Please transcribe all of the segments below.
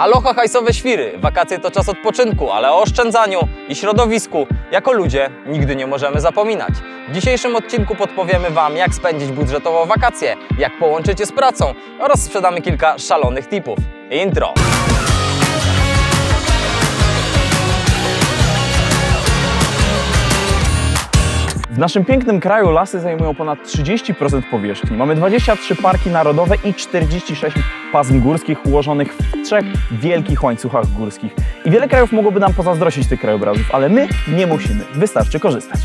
Aloha hajsowe świry! Wakacje to czas odpoczynku, ale o oszczędzaniu i środowisku jako ludzie nigdy nie możemy zapominać. W dzisiejszym odcinku podpowiemy Wam, jak spędzić budżetowo wakacje, jak połączyć je z pracą oraz sprzedamy kilka szalonych tipów. Intro! W naszym pięknym kraju lasy zajmują ponad 30% powierzchni. Mamy 23 parki narodowe i 46 pasm górskich ułożonych w trzech wielkich łańcuchach górskich. I wiele krajów mogłoby nam pozazdrościć tych krajobrazów, ale my nie musimy. Wystarczy korzystać.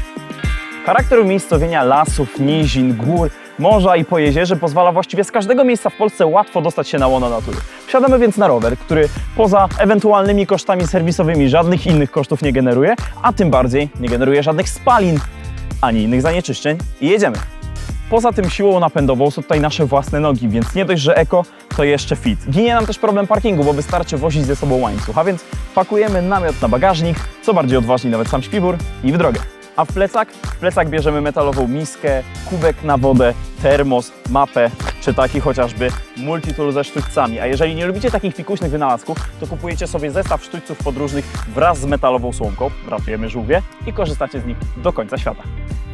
Charakter umiejscowienia lasów, nizin, gór, morza i pojezierzy pozwala właściwie z każdego miejsca w Polsce łatwo dostać się na łono natury. Wsiadamy więc na rower, który poza ewentualnymi kosztami serwisowymi żadnych innych kosztów nie generuje, a tym bardziej nie generuje żadnych spalin ani innych zanieczyszczeń i jedziemy. Poza tym siłą napędową są tutaj nasze własne nogi, więc nie dość, że eko, to jeszcze fit. Ginie nam też problem parkingu, bo wystarczy wozić ze sobą łańcuch, a więc pakujemy namiot na bagażnik, co bardziej odważni nawet sam śpiwór i w drogę. A w plecak? W plecak bierzemy metalową miskę, kubek na wodę, termos, mapę, czy taki chociażby multitool ze sztućcami. A jeżeli nie lubicie takich fikuśnych wynalazków, to kupujecie sobie zestaw sztućców podróżnych wraz z metalową słomką, ratujemy żółwie i korzystacie z nich do końca świata.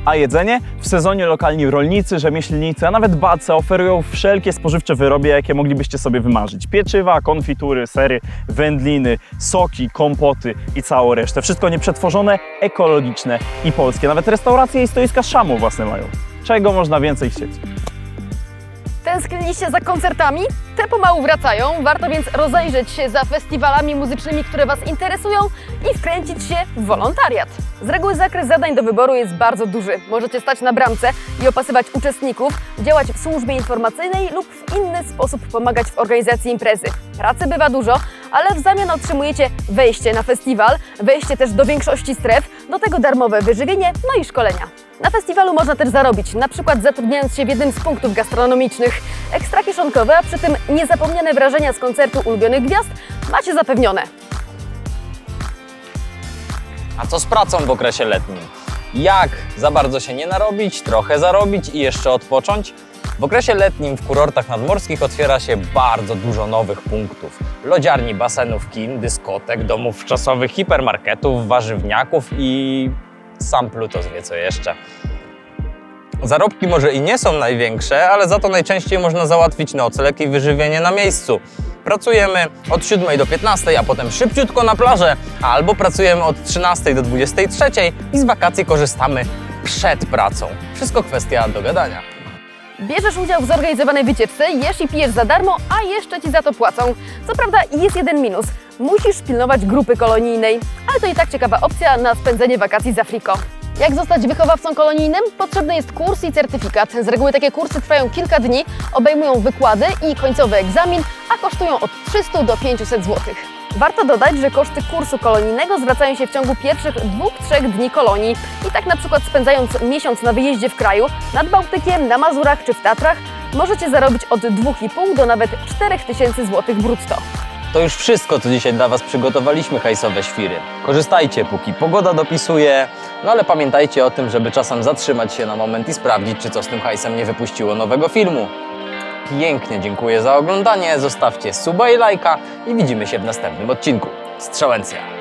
A jedzenie? W sezonie lokalni rolnicy, rzemieślnicy, a nawet bace oferują wszelkie spożywcze wyroby, jakie moglibyście sobie wymarzyć. Pieczywa, konfitury, sery, wędliny, soki, kompoty i całą resztę. Wszystko nieprzetworzone, ekologiczne i polskie. Nawet restauracje i stoiska szamu własne mają. Czego można więcej chcieć? Tęskniliście za koncertami? Te pomału wracają, warto więc rozejrzeć się za festiwalami muzycznymi, które Was interesują i wkręcić się w wolontariat. Z reguły zakres zadań do wyboru jest bardzo duży. Możecie stać na bramce i opasywać uczestników, działać w służbie informacyjnej lub w inny sposób pomagać w organizacji imprezy. Pracy bywa dużo, ale w zamian otrzymujecie wejście na festiwal, wejście też do większości stref, do tego darmowe wyżywienie, no i szkolenia. Na festiwalu można też zarobić, na przykład zatrudniając się w jednym z punktów gastronomicznych. Ekstra kieszonkowe, a przy tym niezapomniane wrażenia z koncertu ulubionych gwiazd macie zapewnione. A co z pracą w okresie letnim? Jak za bardzo się nie narobić, trochę zarobić i jeszcze odpocząć? W okresie letnim w kurortach nadmorskich otwiera się bardzo dużo nowych punktów. Lodziarni, basenów, kin, dyskotek, domów wczasowych, hipermarketów, warzywniaków i sam Plutos wie co jeszcze. Zarobki może i nie są największe, ale za to najczęściej można załatwić nocleg i wyżywienie na miejscu. Pracujemy od 7 do 15, a potem szybciutko na plażę, albo pracujemy od 13 do 23 i z wakacji korzystamy przed pracą. Wszystko kwestia dogadania. Bierzesz udział w zorganizowanej wycieczce, jesz i pijesz za darmo, a jeszcze ci za to płacą. Co prawda jest jeden minus. Musisz pilnować grupy kolonijnej, ale to i tak ciekawa opcja na spędzenie wakacji z Afriko. Jak zostać wychowawcą kolonijnym? Potrzebny jest kurs i certyfikat. Z reguły takie kursy trwają kilka dni, obejmują wykłady i końcowy egzamin, a kosztują od 300 do 500 zł. Warto dodać, że koszty kursu kolonijnego zwracają się w ciągu pierwszych dwóch, trzech dni kolonii. I tak na przykład spędzając miesiąc na wyjeździe w kraju, nad Bałtykiem, na Mazurach czy w Tatrach, możecie zarobić od 2,5 do nawet 4000 zł brutto. To już wszystko, co dzisiaj dla Was przygotowaliśmy, hajsowe świry. Korzystajcie, póki pogoda dopisuje, no ale pamiętajcie o tym, żeby czasem zatrzymać się na moment i sprawdzić, czy co z tym hajsem nie wypuściło nowego filmu. Pięknie dziękuję za oglądanie, zostawcie suba i lajka i widzimy się w następnym odcinku. Strzałęcja!